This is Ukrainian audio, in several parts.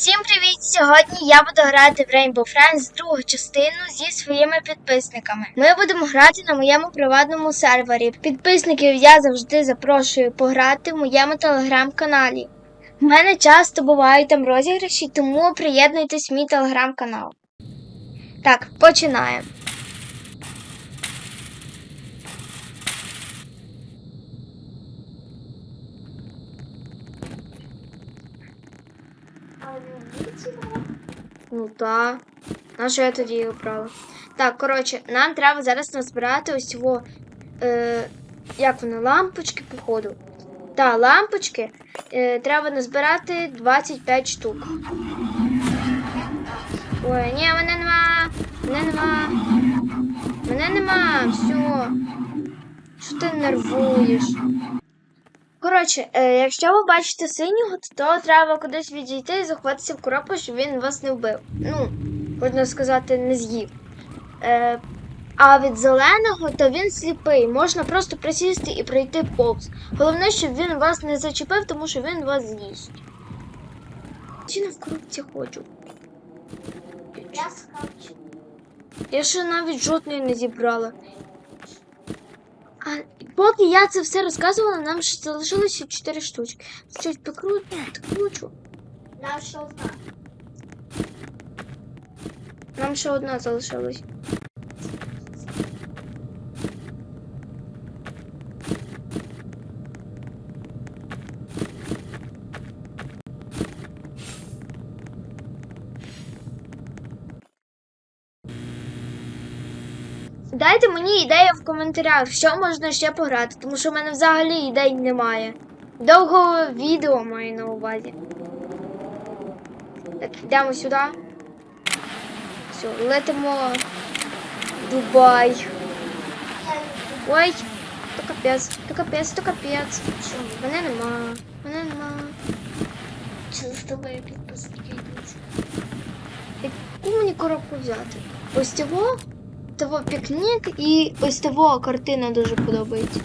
Всім привіт! Сьогодні я буду грати в Rainbow Friends другу частину зі своїми підписниками. Ми будемо грати на моєму приватному сервері. Підписників я завжди запрошую пограти в моєму телеграм-каналі. У мене часто бувають там розіграші, тому приєднуйтесь в мій телеграм-канал. Так, починаємо. Ну так. На що я тоді його брала? Так, коротше, нам треба зараз назбирати ось цього. Е, як вони, лампочки, походу. Так, лампочки. Е, треба назбирати 25 штук. Ой, ні, мене нема. Мене нема. Мене нема. Все. Що ти нервуєш? Коротше, е, якщо ви бачите синього, то треба кудись відійти і заховатися в коробку, щоб він вас не вбив. Ну, можна сказати, не з'їв. Е, а від зеленого, то він сліпий. Можна просто присісти і пройти повз. Головне, щоб він вас не зачепив, тому що він вас з'їсть. Чи не в коробці хочу? Я скачу. Я ще навіть жодної не зібрала. А поки я це все розказувала, нам ще залишилося 4 штучки. Щось покручу, підкручу. Нам ще одна. Нам ще одна залишилась. Дайте мені ідею в коментарях, що можна ще пограти, тому що в мене взагалі ідей немає. Довгого відео маю на увазі. Так, йдемо сюди. Все, летимо в Дубай. Ой, то капець, то капець, то капець. Чому? Мене нема, мене нема. Чи з тобою підписники йдуть? Яку мені коробку взяти? Ось цього, того пікнік і ось того картина дуже подобається.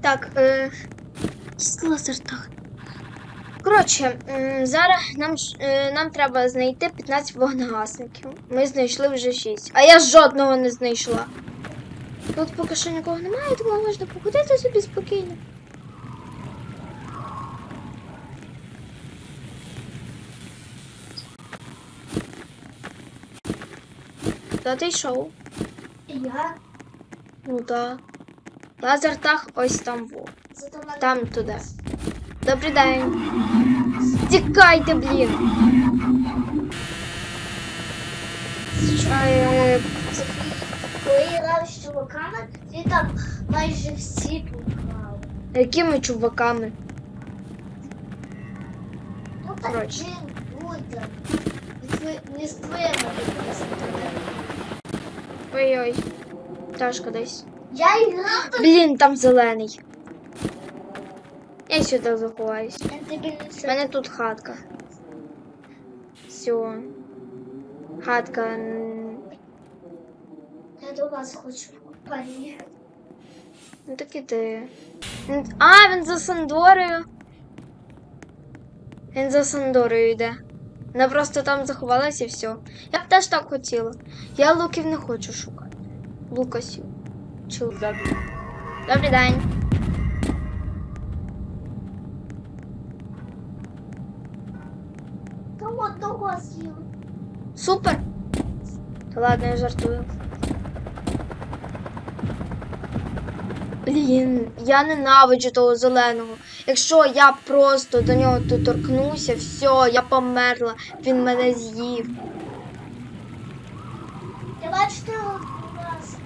Так, е, з лазертах. Коротше, зараз нам, е, нам треба знайти 15 вогнегасників. Ми знайшли вже 6. А я жодного не знайшла. Тут поки що нікого немає, тому можна походити собі спокійно. Та ти йшов? Я Ну так. Лазертаг ось там мене Там туди. Добрий день. Тікайте, блін. Е, Коли я грав з чуваками, ти там майже всі поклав. Якими чуваками? Ну так Коротше. буде. Не з твоїми. Ой-ой. Ташка десь. Я і грав, Блін, там зелений. Я сюди заховаюсь. У мене тут хатка. Все. Хатка. Я до вас хочу в. Ну так і ти. А, він за Сандорою. Він за Сандорою йде. Вона просто там заховалася і все. Я б теж так хотіла. Я луків не хочу шукати. Лукасів. Чи. Добрий день. Там одного з'їв. Супер. Та ладно, я жартую. Блін, я ненавиджу того зеленого. Якщо я просто до нього тут торкнуся, все, я померла. Він мене з'їв. Я бачу, у вас.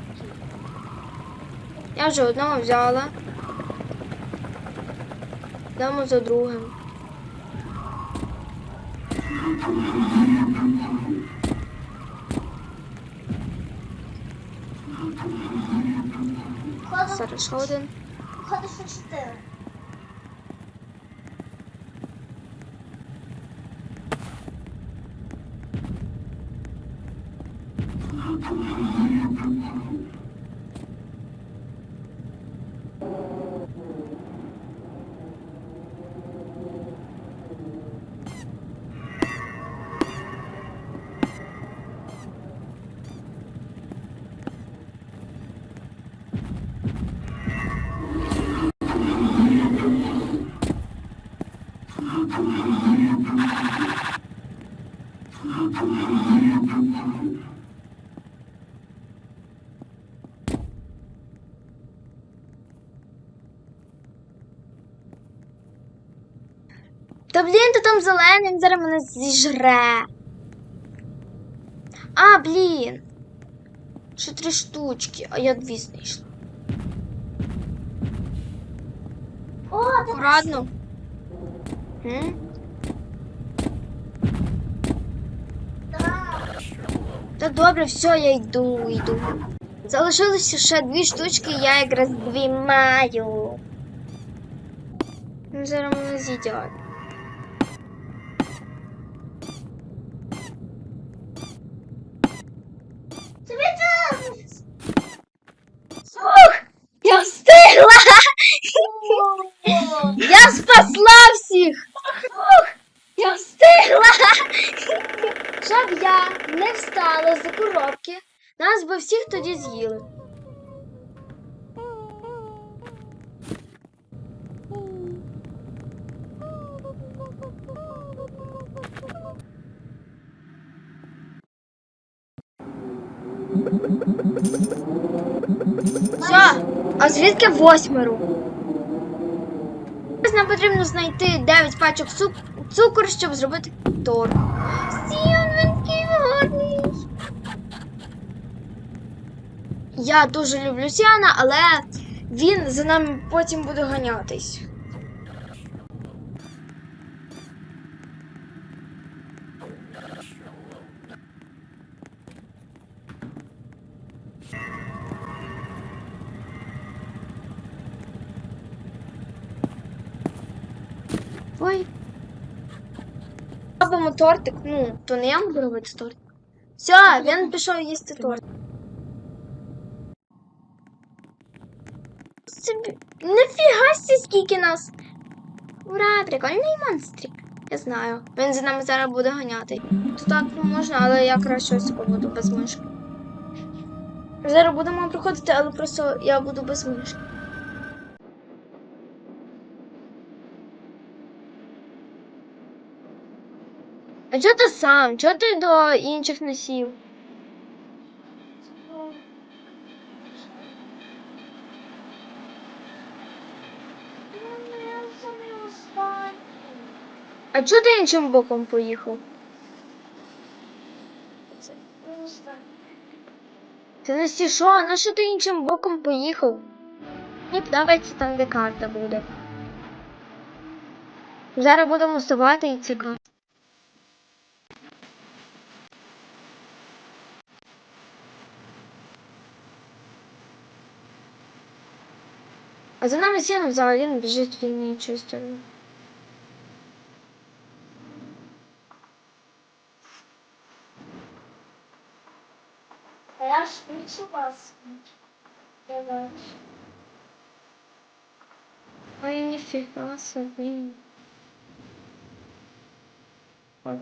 Я вже одного взяла. Йдемо за другим. Зараз ще один. Походу, що чотири. Та блін, то там зелений, він зараз мене зіжре. А, блін. Ще три штучки, а я дві знайшла. О, так Акуратно. М? Та добре, все, я йду, йду. Залишилося ще дві штучки, я якраз дві маю. Зараз мене з'їдять. Тобі це... Ух! Я встигла! Я спасла всіх! Ух! Я встигла! Щоб я не встала за коробки, нас всіх тоді з'їли. Все, а звідки восьмеро? Зараз Нам потрібно знайти 9 пачок цук- цукру, щоб зробити торт. Я дуже люблю Сіана, але він за нами потім буде ганятись. Ой. Робимо тортик. Ну, то не я буду робити торт. Все, він пішов їсти торт. Скільки нас. Ура, прикольний монстрик. Я знаю. Він за нами зараз буде ганяти. Так можна, але я краще ось буду без мишки. Зараз будемо приходити, але просто я буду без мишки. А чого ти сам? Чого ти до інших не сів? А чого ти іншим боком поїхав? Ти не сі, що? На що ти іншим боком поїхав? Мені подобається там, де карта буде. Зараз будемо вставати і цікаво. А за нами сіном взагалі не біжить в він нічого сторони. А я ж швидше вас. Я бачу. Ой, ніфіга собі. Ой.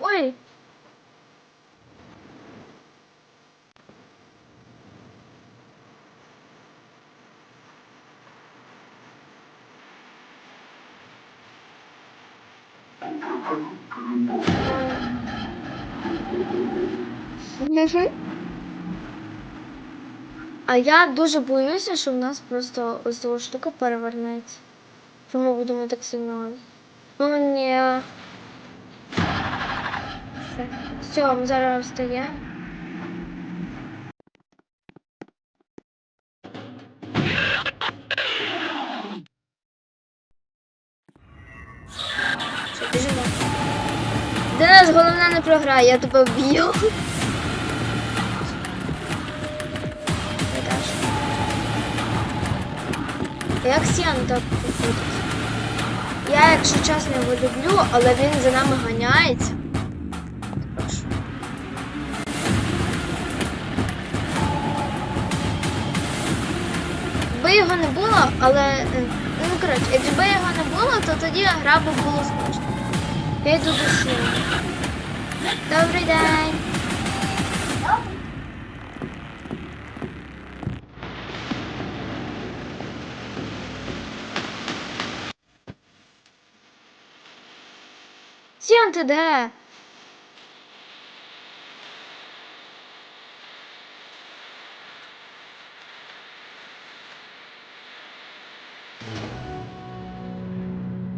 Ой. А я дуже боюся, що в нас просто ось ця штука перевернеться. Що ми будемо так сильно. Ну ні. Все, Все, ми зараз встаємо. Біжимо. Денис, головне не програє, я тебе вб'ю. А як Сіан так проходить? Я, якщо чесно, його люблю, але він за нами ганяється. Якби його не було, але... Е, ну коротше, якби його не було, то тоді гра б було скучно. Я йду до Сіана. Добрий день! Сіон, ти де?